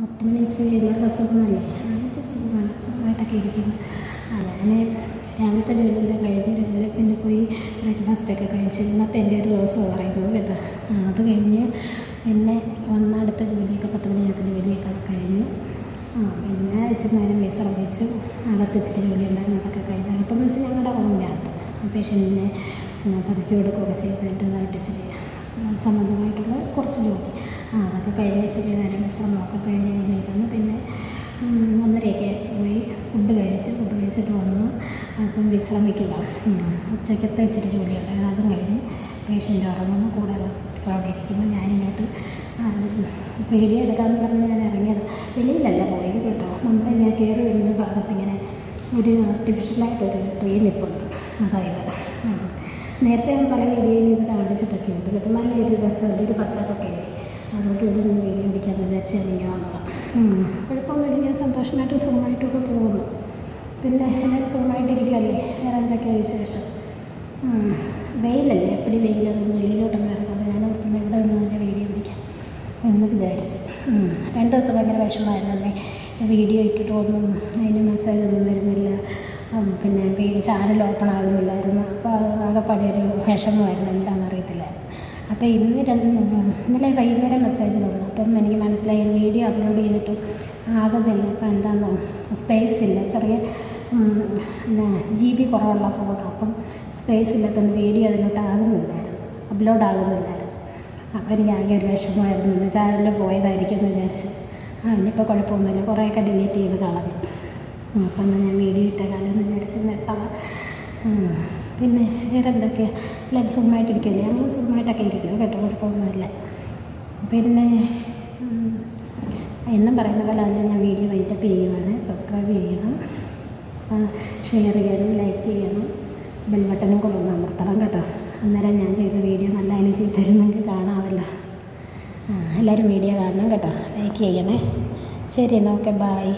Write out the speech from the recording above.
മുത്തുമണി എല്ലാവർക്കും അസുഖമല്ലേ അങ്ങനത്തെ സുഖമാണ് സുഖമായിട്ടൊക്കെ ഇരിക്കുന്നു. ഞാൻ രാവിലത്തെ ജോലിയെല്ലാം കഴിഞ്ഞ് രാവിലെ പിന്നെ പോയി ബ്രേക്ക്ഫാസ്റ്റ് ബ്രേക്ക്ഫാസ്റ്റൊക്കെ കഴിച്ചു ഇന്നത്തെ എന്റെ ഒരു ദിവസം പറയുന്നത് കേട്ടോ. അത് കഴിഞ്ഞ് പിന്നെ വന്ന അടുത്ത ജോലിയൊക്കെ പത്ത് മണിയായപ്പോൾ ജോലിയൊക്കെ കഴിഞ്ഞു. ആ പിന്നെ ഇച്ചിരി നേരം വിശ്രമിച്ചു അകത്ത് ഇച്ചിരി ജോലി ഉണ്ടായിരുന്നു അതൊക്കെ കഴിഞ്ഞ് അകത്തെന്ന് വെച്ചാൽ ഞങ്ങളുടെ റൂമിനകത്ത്. പേഷ്യന്റിനെ തുടക്കി കൊടുക്കുകയൊക്കെ ചെയ്തതായിട്ട് ഇച്ചിരി സംബന്ധമായിട്ടുള്ള കുറച്ച് ജോലി. അതൊക്കെ ശരി നേരം വിശ്രമമൊക്കെ കഴിഞ്ഞ് ഇങ്ങനെ ഇരുന്നു. പിന്നെ ഒന്നരയൊക്കെ പോയി ഫുഡ് കഴിച്ച്. ഫുഡ് കഴിച്ചിട്ട് വന്നു. അപ്പം വിശ്രമിക്കുക. ഉച്ചക്കത്തെ ഇച്ചിരി ജോലിയുണ്ടായിരുന്നു അതും കഴിഞ്ഞ് പേഷ്യന്റ് ഉറങ്ങുന്നു കൂടെയുള്ള സിസ്റ്റർ അവിടെ ഇരിക്കുന്നു. ഞാനിങ്ങോട്ട് പേടി എടുക്കാമെന്ന് പറഞ്ഞ് ഞാൻ ഇറങ്ങിയത്. വെളിയിലല്ല പോയത് കേട്ടോ. നമ്മുടെ ഞാൻ കയറി വരുന്ന ഭാഗത്തിങ്ങനെ ഒരു ആർട്ടിഫിഷ്യലായിട്ടൊരു ട്രീ നിൽപ്പുണ്ട് അതായത്. നേരത്തെ പല വീഡിയോയിൽ ഇത് കാണിച്ചിട്ടൊക്കെ ഉണ്ട് കേട്ടോ. നല്ല ഒരു രസമുണ്ട് ഒരു പച്ചപ്പൊക്കെ അതുകൊണ്ട് ഇവിടെ നിന്ന് വീഡിയോ പിടിക്കാമെന്ന് വിചാരിച്ച് ഇറങ്ങി വന്നതാണ് കുഴപ്പമൊന്നുമില്ല ഞാൻ സന്തോഷമായിട്ടും സുഖമായിട്ടും ഒക്കെ പോകുന്നു. പിന്നെ എല്ലാവരും സുഖമായിട്ടിരിക്കുകയല്ലേ വേറെ എന്തൊക്കെയാണ് വിശേഷം. വെയിലല്ലേ? എപ്പോഴും വെയിലൊന്നും വെളിയിലോട്ടൊന്നും ഇറങ്ങാതെ ഞാൻ ഓർത്തുന്ന ഇവിടെ നിന്ന് തന്നെ വീഡിയോ പിടിക്കാം എന്ന് വിചാരിച്ചു. രണ്ട് ദിവസം ഭയങ്കര വിഷമമായിരുന്നു അല്ലേ വീഡിയോ ഇട്ടിട്ടൊന്നും അതിന് മെസ്സേജ് ഒന്നും വരുന്നില്ല. പിന്നെ വീഡിയോ ചാനൽ ഓപ്പൺ ആകുന്നില്ലായിരുന്നു അപ്പോൾ ആകെപ്പാടെ ഒരു വിഷമമായിരുന്നു എന്താണെന്ന് അറിയത്തില്ലായിരുന്നു അപ്പോൾ ഇന്ന് രണ്ട് ഇന്നലെ വൈകുന്നേരം മെസ്സേജ് വന്നു. അപ്പം എനിക്ക് മനസ്സിലായി വീഡിയോ അപ്ലോഡ് ചെയ്തിട്ട് ആകുന്നില്ല. അപ്പം എന്താണെന്നോ സ്പേസ് ഇല്ല. ചെറിയ പിന്നെ ജി ബി കുറവുള്ള ഫോട്ടോ അപ്പം സ്പേസ് ഇല്ലാത്തതുകൊണ്ട് വീഡിയോ അതിലോട്ട് ആകുന്നില്ലായിരുന്നു. അപ്ലോഡ് ആകുന്നില്ലായിരുന്നു. അപ്പോൾ എനിക്ക് ആകെ ഒരു വിഷമമായിരുന്നു. ഇന്ന് ചാനലിൽ പോയതായിരിക്കും എന്ന് വിചാരിച്ച്. ആ ഇനിയിപ്പോൾ കുഴപ്പമൊന്നുമില്ല. കുറേയൊക്കെ ഡിലീറ്റ് ചെയ്ത് കളഞ്ഞു. അപ്പം എന്നാൽ ഞാൻ വീഡിയോ ഇട്ട കാലം എന്ന് വിചാരിച്ച് നെട്ടതാണ് പിന്നെ വേറെ എന്തൊക്കെയാണ് എല്ലാവരും സുഖമായിട്ടിരിക്കുമല്ലേ ഞങ്ങൾ സുഖമായിട്ടൊക്കെ ഇരിക്കും കേട്ടോ. കുഴപ്പമൊന്നുമില്ല. പിന്നെ എന്നും പറയുന്ന പോലെ തന്നെ ഞാൻ വീഡിയോ വൈൻഡപ്പ് ചെയ്യുവാണ്. സബ്സ്ക്രൈബ് ചെയ്യണം. ഷെയർ ചെയ്യണം ലൈക്ക് ചെയ്യണം. ബെൽ ബട്ടണും കൂടെ ഒന്ന് അമർത്തണം കേട്ടോ. അന്നേരം ഞാൻ ചെയ്ത വീഡിയോ നല്ല അതിന് ചെയ്ത് തരുന്നെങ്കിൽ കാണാമല്ലോ. എല്ലാവരും വീഡിയോ കാണണം കേട്ടോ. ലൈക്ക് ചെയ്യണേ. ശരി എന്നാൽ ഓക്കെ. ബായ്